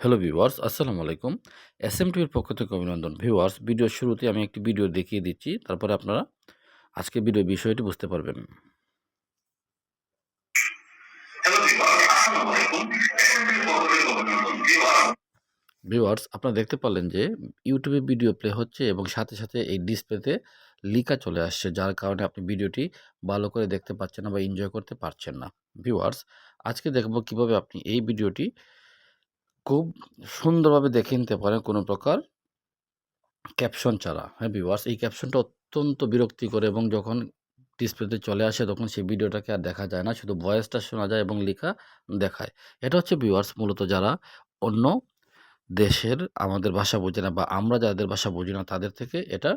Hello viewers আসসালামু আলাইকুম S M টিভির পক্ষ থেকে অভিনন্দন। ভিউয়ার্স ভিডিওর শুরুতে আমি একটি ভিডিও দেখিয়ে দিচ্ছি। তারপরে আপনারা আজকে ভিডিও বিষয়টি বুঝতে পারবেন। ভিউয়ার্স আপনারা দেখতে পারলেন যে ইউটিউবে ভিডিও প্লে হচ্ছে এবং সাথে সাথে এই ডিসপ্লেতে লিকা চলে আসছে যার কারণে আপনি ভিডিওটি ভালো করে দেখতে পাচ্ছেন না বা এনজয় করতে পারছেন না। ভিউয়ার্স আজকে দেখব কীভাবে আপনি এই ভিডিওটি খুব সুন্দরভাবে দেখে নিতে পারেন কোনো প্রকার ক্যাপশন ছাড়া। হ্যাঁ ভিউয়ার্স এই ক্যাপশনটা অত্যন্ত বিরক্তিকর এবং যখন ডিসপ্লেতে চলে আসে তখন সেই ভিডিওটাকে আর দেখা যায় না, শুধু ভয়েসটা শোনা যায় এবং লেখা দেখায়। এটা হচ্ছে ভিউয়ার্স মূলত যারা অন্য দেশের আমাদের ভাষা বোঝে না বা আমরা যাদের ভাষা বুঝি না, তাদের থেকে এটা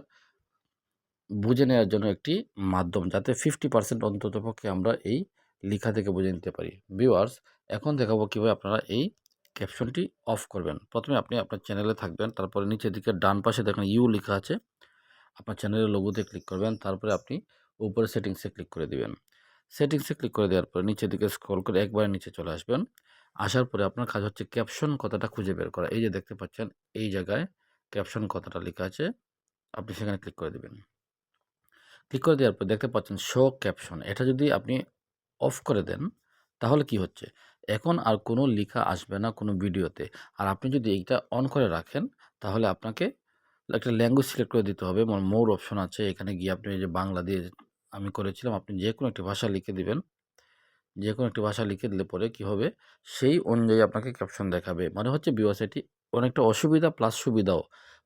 বুঝে নেওয়ার জন্য একটি মাধ্যম, যাতে ফিফটি পার্সেন্ট অন্তত পক্ষে আমরা এই লেখা থেকে বুঝে নিতে পারি। ভিউয়ার্স এখন দেখাবো কীভাবে আপনারা এই ক্যাপশনটি অফ করবেন। প্রথমে আপনি আপনার চ্যানেলে থাকবেন, তারপরে নিচের দিকে ডান পাশে দেখেন ইউ লেখা আছে। আপনার চ্যানেলের লোগোতে ক্লিক করবেন, তারপরে আপনি উপরে সেটিংসে ক্লিক করে দিবেন। সেটিংসে ক্লিক করে দেওয়ার পরে নিচের দিকে স্ক্রল করে একবারে নিচে চলে আসবেন। আসার পরে আপনার কাজ হচ্ছে ক্যাপশন কথাটা খুঁজে বের করা। এই যে দেখতে পাচ্ছেন, এই জায়গায় ক্যাপশন কথাটা লেখা আছে, আপনি সেখানে ক্লিক করে দেবেন। ক্লিক করে দেওয়ার পর দেখতে পাচ্ছেন শো ক্যাপশন এটা যদি আপনি অফ করে দেন, তাহলে কি হচ্ছে? এখন আর কোনো লেখা আসবে না কোনো ভিডিওতে। আর আপনি যদি এইটা অন করে রাখেন, তাহলে আপনাকে একটা ল্যাঙ্গুয়েজ সিলেক্ট করে দিতে হবে। মানে মোর অপশন আছে। এখানে গিয়ে আপনি যে বাংলা দিয়ে আমি করেছিলাম, আপনি যে কোনো একটি ভাষা লিখে দিবেন। যে কোনো একটি ভাষা লিখে দিলে পরে কি হবে? সেই অনুযায়ী আপনাকে ক্যাপশন দেখাবে। মানে হচ্ছে বিওয়াস এটি অনেকটা অসুবিধা প্লাস সুবিধাও।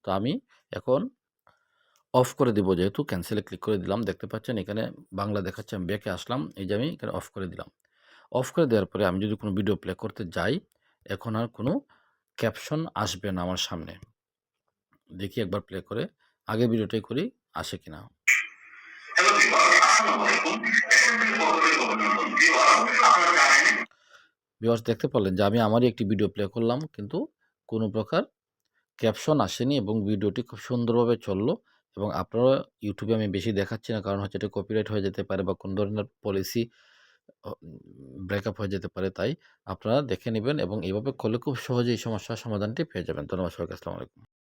তো আমি এখন অফ করে দিব যেহেতু ক্যান্সেলে ক্লিক করে দিলাম। দেখতে পাচ্ছেন, এখানে বাংলা দেখাচ্ছে, আমি ব্যাকে আসলাম। এই যে আমি এখানে অফ করে দিলাম। অফ করে দেওয়ার পরে আমি যদি কোনো ভিডিও প্লে করতে যাই, এখন আর কোনো ক্যাপশন আসবে না আমার সামনে। দেখি একবার প্লে করে, আগে ভিডিওটাই করি, আসে কিনা। ভিউয়ার্স দেখতে পারলেন যে আমি আমারই একটি ভিডিও প্লে করলাম, কিন্তু কোনো প্রকার ক্যাপশন আসেনি এবং ভিডিওটি খুব সুন্দরভাবে চলল এবং আপনারা ইউটিউবে আমি বেশি দেখাচ্ছি না, কারণ হচ্ছে এটা কপিরাইট হয়ে যেতে পারে বা কোন ধরনের পলিসি ব্রেকআপ হয়ে যেতে পারে, তাই আপনারা দেখে নেবেন এবং এইভাবে করলে খুব সহজেই সমস্যার সমাধানটি পেয়ে যাবেন। ধন্যবাদ সবাইকে, আসসালামু আলাইকুম।